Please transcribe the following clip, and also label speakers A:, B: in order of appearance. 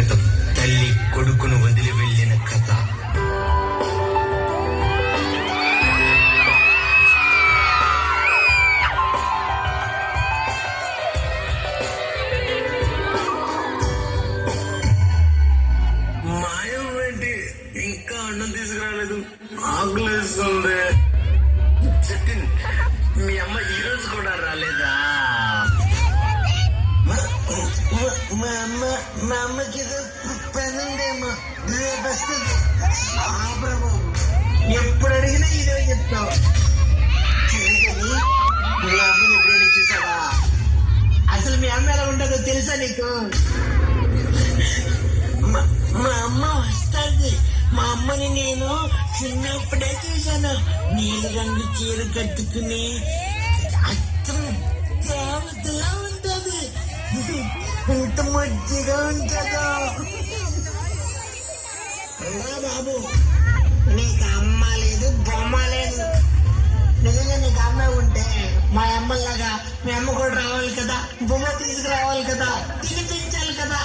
A: క్రితం తల్లి కొడుకును వదిలి వెళ్ళిన కథ. మాయం ఏంటి? ఇంకా అన్నం తీసుకురాలేదు. ఆకులేస్తుంది. జతిన్ మీ అమ్మ ఈ రోజు కూడా రాలేదా? మా అమ్మకి ఏదో పని ఉందేమో రేపు వస్తుంది ప్రభు ఎప్పుడు అడిగినా ఇదే చెప్తావు మీ అమ్మని ఎప్పుడైనా చూసావా అసలు మీ అమ్మ ఎలా ఉంటుందో తెలుసా నీకు మా అమ్మ వస్తుంది మా అమ్మని నేను చిన్నప్పుడే చూశాను నీలి రంగు చీర కట్టుకుని అచ్చం మంచిగా ఉంటుందో బాబు నీకు అమ్మ లేదు బొమ్మ లేదు నిజంగా నీకు అమ్మ ఉంటే మా అమ్మలాగా మీ అమ్మ కూడా రావాలి కదా బొమ్మ తీసుకురావాలి కదా తినిపించాలి కదా